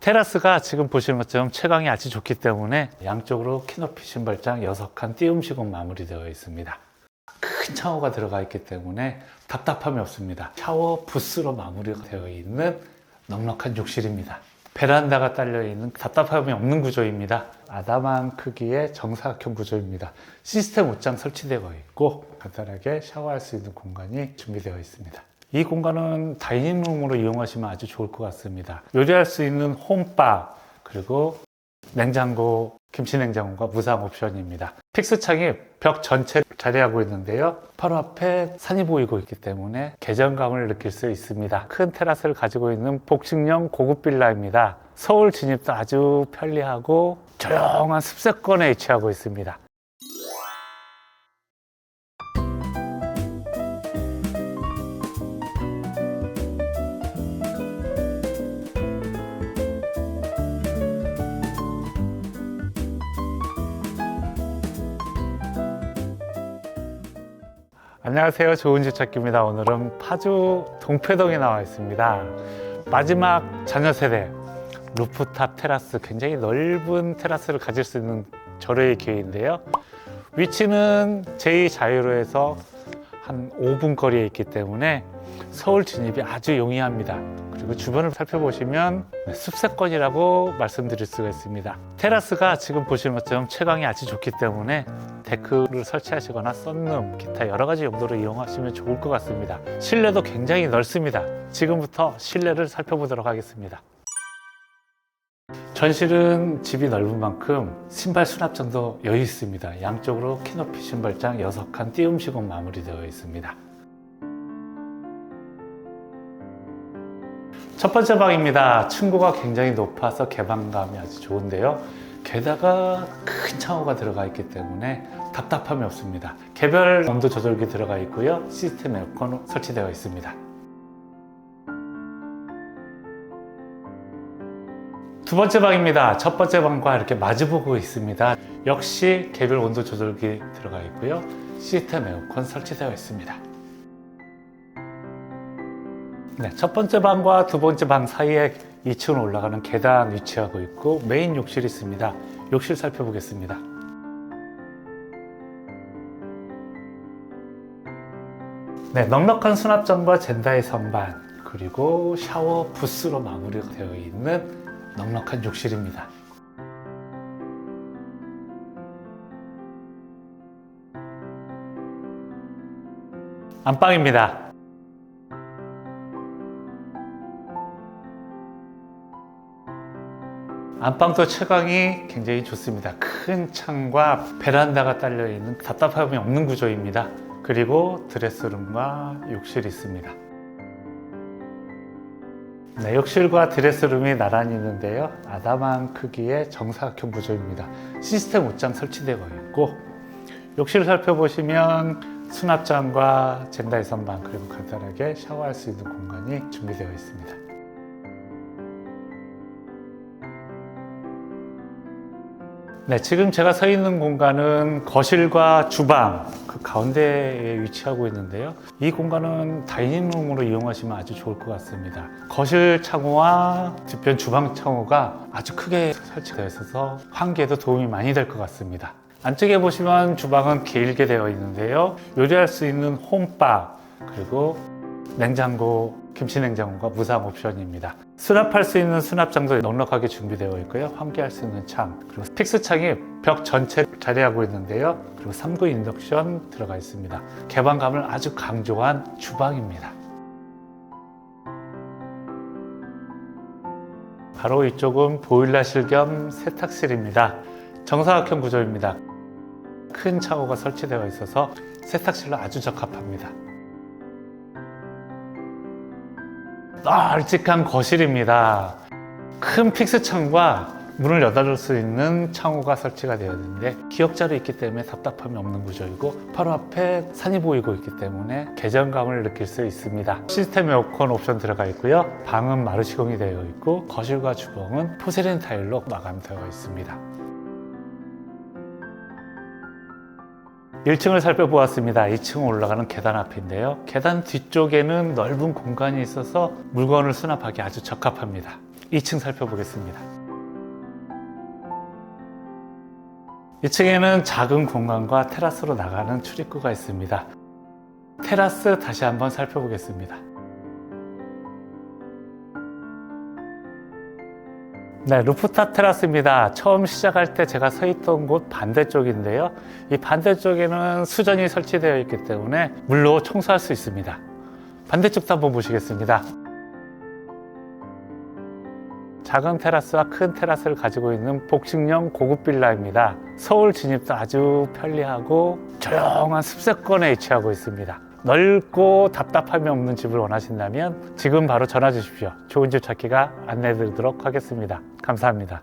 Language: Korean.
테라스가 지금 보시는 것처럼 채광이 아주 좋기 때문에 양쪽으로 키높이 신발장 6칸 띄움 시공 마무리되어 있습니다. 큰 샤워가 들어가 있기 때문에 답답함이 없습니다. 샤워 부스로 마무리가 되어 있는 넉넉한 욕실입니다. 베란다가 딸려 있는 답답함이 없는 구조입니다. 아담한 크기의 정사각형 구조입니다. 시스템 옷장 설치되어 있고 간단하게 샤워할 수 있는 공간이 준비되어 있습니다. 이 공간은 다이닝룸으로 이용하시면 아주 좋을 것 같습니다. 요리할 수 있는 홈바 그리고 냉장고, 김치 냉장고가 무상 옵션입니다. 픽스 창이 벽 전체 자리하고 있는데요. 바로 앞에 산이 보이고 있기 때문에 개정감을 느낄 수 있습니다. 큰 테라스를 가지고 있는 복층형 고급 빌라입니다. 서울 진입도 아주 편리하고 조용한 습세권에 위치하고 있습니다. 안녕하세요. 좋은 집 찾기입니다. 오늘은 파주 동패동에 나와 있습니다. 마지막 자녀 세대 루프탑 테라스 굉장히 넓은 테라스를 가질 수 있는 절호의 기회인데요. 위치는 제2자유로에서 한 5분 거리에 있기 때문에 서울 진입이 아주 용이합니다. 그리고 주변을 살펴보시면 숲세권이라고 말씀드릴 수가 있습니다. 테라스가 지금 보시는 것처럼 채광이 아주 좋기 때문에 데크를 설치하시거나 썬룸, 기타 여러 가지 용도로 이용하시면 좋을 것 같습니다. 실내도 굉장히 넓습니다. 지금부터 실내를 살펴보도록 하겠습니다. 전실은 집이 넓은 만큼 신발 수납장도 여유 있습니다. 양쪽으로 키높이 신발장 6칸 띄움 시공 마무리되어 있습니다. 첫 번째 방입니다. 층고가 굉장히 높아서 개방감이 아주 좋은데요. 게다가 큰 샤워가 들어가 있기 때문에 답답함이 없습니다. 개별 온도 조절기 들어가 있고요. 시스템 에어컨 설치되어 있습니다. 두 번째 방입니다. 첫 번째 방과 이렇게 마주보고 있습니다. 역시 개별 온도 조절기 들어가 있고요. 시스템 에어컨 설치되어 있습니다. 네, 첫 번째 방과 두 번째 방 사이에 2층으로 올라가는 계단 위치하고 있고 메인 욕실이 있습니다. 욕실 살펴보겠습니다. 네, 넉넉한 수납장과 젠다의 선반 그리고 샤워 부스로 마무리가 되어 있는 넉넉한 욕실입니다. 안방입니다. 안방도 채광이 굉장히 좋습니다. 큰 창과 베란다가 딸려 있는 답답함이 없는 구조입니다. 그리고 드레스룸과 욕실이 있습니다. 네, 욕실과 드레스룸이 나란히 있는데요. 아담한 크기의 정사각형 구조입니다. 시스템 옷장 설치되어 있고 욕실을 살펴보시면 수납장과 젠다의 선반 그리고 간단하게 샤워할 수 있는 공간이 준비되어 있습니다. 네, 지금 제가 서 있는 공간은 거실과 주방 그 가운데에 위치하고 있는데요. 이 공간은 다이닝룸으로 이용하시면 아주 좋을 것 같습니다. 거실 창호와 뒤편 주방 창호가 아주 크게 설치되어 있어서 환기에도 도움이 많이 될 것 같습니다. 안쪽에 보시면 주방은 길게 되어 있는데요. 요리할 수 있는 홈바 그리고 냉장고, 김치 냉장고가 무상 옵션입니다. 수납할 수 있는 수납장도 넉넉하게 준비되어 있고요. 환기할 수 있는 창, 그리고 픽스 창이 벽 전체 자리하고 있는데요. 그리고 3구 인덕션 들어가 있습니다. 개방감을 아주 강조한 주방입니다. 바로 이쪽은 보일러실 겸 세탁실입니다. 정사각형 구조입니다. 큰 창호가 설치되어 있어서 세탁실로 아주 적합합니다. 널찍한 거실입니다. 큰 픽스 창과 문을 여닫을 수 있는 창호가 설치가 되어 있는데 기역자로 있기 때문에 답답함이 없는 구조이고 바로 앞에 산이 보이고 있기 때문에 개정감을 느낄 수 있습니다. 시스템 에어컨 옵션 들어가 있고요. 방은 마루 시공이 되어 있고 거실과 주방은 포세린 타일로 마감되어 있습니다. 1층을 살펴보았습니다. 2층 올라가는 계단 앞인데요. 계단 뒤쪽에는 넓은 공간이 있어서 물건을 수납하기 아주 적합합니다. 2층 살펴보겠습니다. 2층에는 작은 공간과 테라스로 나가는 출입구가 있습니다. 테라스 다시 한번 살펴보겠습니다. 네, 루프탑 테라스입니다. 처음 시작할 때 제가 서 있던 곳 반대쪽인데요. 이 반대쪽에는 수전이 설치되어 있기 때문에 물로 청소할 수 있습니다. 반대쪽도 한번 보시겠습니다. 작은 테라스와 큰 테라스를 가지고 있는 복층형 고급 빌라입니다. 서울 진입도 아주 편리하고 조용한 습세권에 위치하고 있습니다. 넓고 답답함이 없는 집을 원하신다면 지금 바로 전화 주십시오. 좋은 집 찾기가 안내해 드리도록 하겠습니다. 감사합니다.